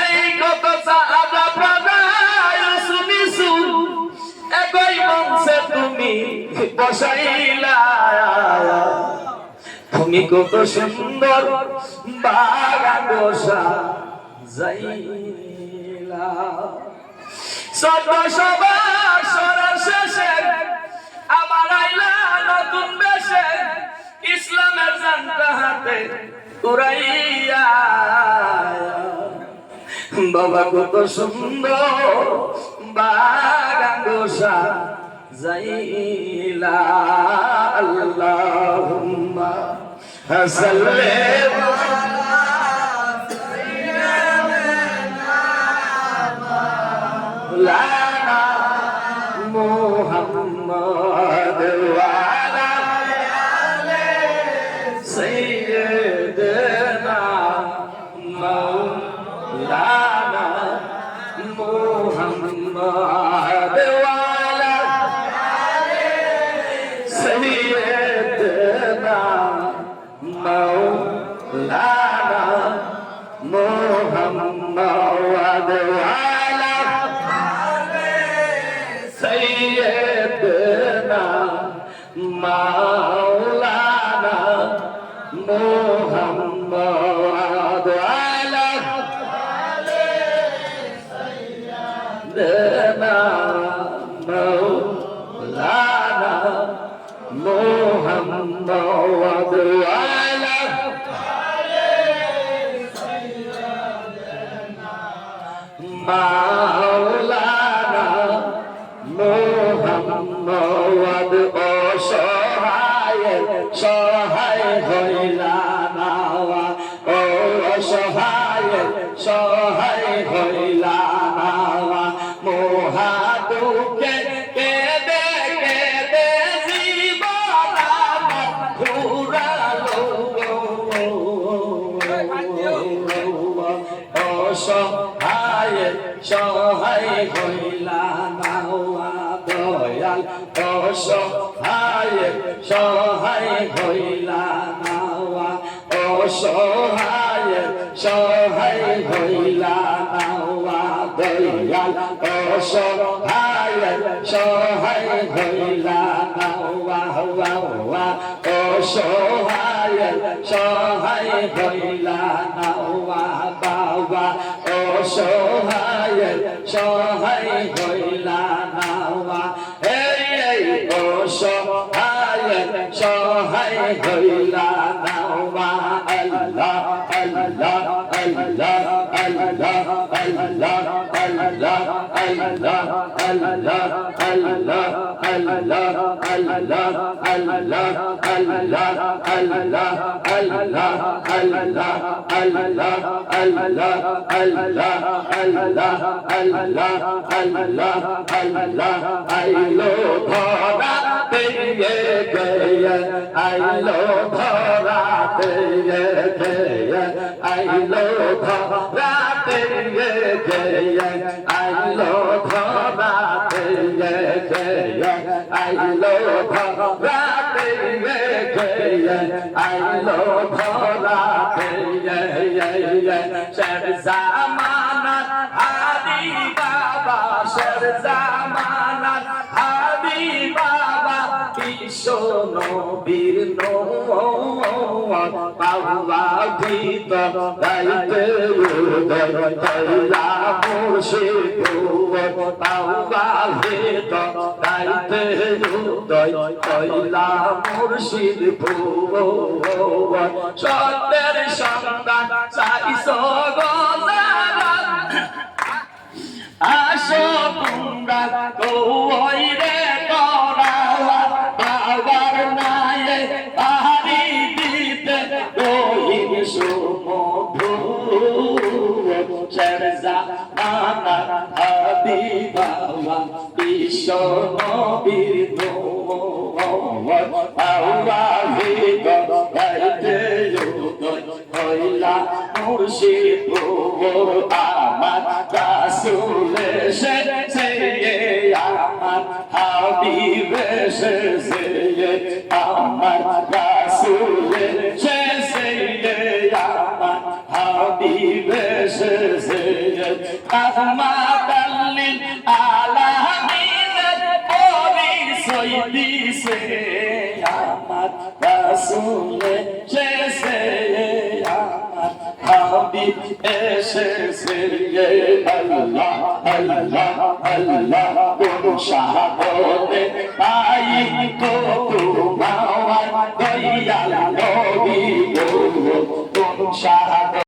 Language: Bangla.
এই কত সাহাবা প্রাদায় শুনিছু একই মঞ্চে তুমি বসাইলা। তুমি কত সুন্দর বাগান যাইলা। সত সবার সরার শেষে আবার আইলা নতুন বেশে, ইসলামের জানটা হাতে উড়াইয়া বাবা কত সুন্দর বাগাঙ্গসা জাইলা আল্লাহুম্মা সাল্লাল্লাহু موحمد مولانا محمد وعلى سيدنا مولانا محمد وعلى سيدنا مولانا মাওলানা মোহাম্মদ অসহায় সহায় হইলা নাওয়া। অসহায় সহায় হইলা নাওয়া। মহাদুকে কেদে কেদে জীবন ঘুরালো অসহায় সহায় হইলা নাওয়া দয়াল। অসহায় সহায় হইলা নাওয়া অসহায় সহায় হইলা নাওয়া দয়াল। অসহায় সহায় হইলা নাওয়া হওয়া অসহায় সহায় হইলা নাওয়া অসহায় সহায় হইলা নাওয়া এই এই অসহায় সহায় হইলা নাওয়া আল্লাহ আল্লাহ আল্লাহ আল্লাহ আল্লাহ আল্লাহ আল্লাহ আল্লাহ আল্লাহ আল্লাহ আল্লাহ আল্লাহ আল্লাহ আল্লাহ আল্লাহ আল্লাহ আল্লাহ আল্লাহ আল্লাহ আল্লাহ আল্লাহ আল্লাহ আল্লাহ আইলো ধরা তেয়ে গয়ে আইলো ধরা তেয়ে গয়ে আইলো ধরা তেয়ে গয়ে আইলো ধরা তেয়ে গয়ে আইলো ধরা গয়ে আইলো ভোলা শের জামানা হারি বাবা শের জামানা পাবিত গাইতে তৈলা মুর্শি পাবিত গাইতে তৈলা মুর্শিদ ভুব সত্যের সন্তান চাইছ গো আসো তোমরা বিশ্বনবীর আওয়াজে গাইতে হইলা মুর্শিদ আমার রাসূল সে সে আমার হাবিব সে সে এসেছে রহমাতাল্লিল আলামিন পরিচয় দিছে আমার রাসূল এসেছে আমার হাবিব এসেছে আল্লাহ আল্লাহ আল্লাহ কোন শাহাদতে পাই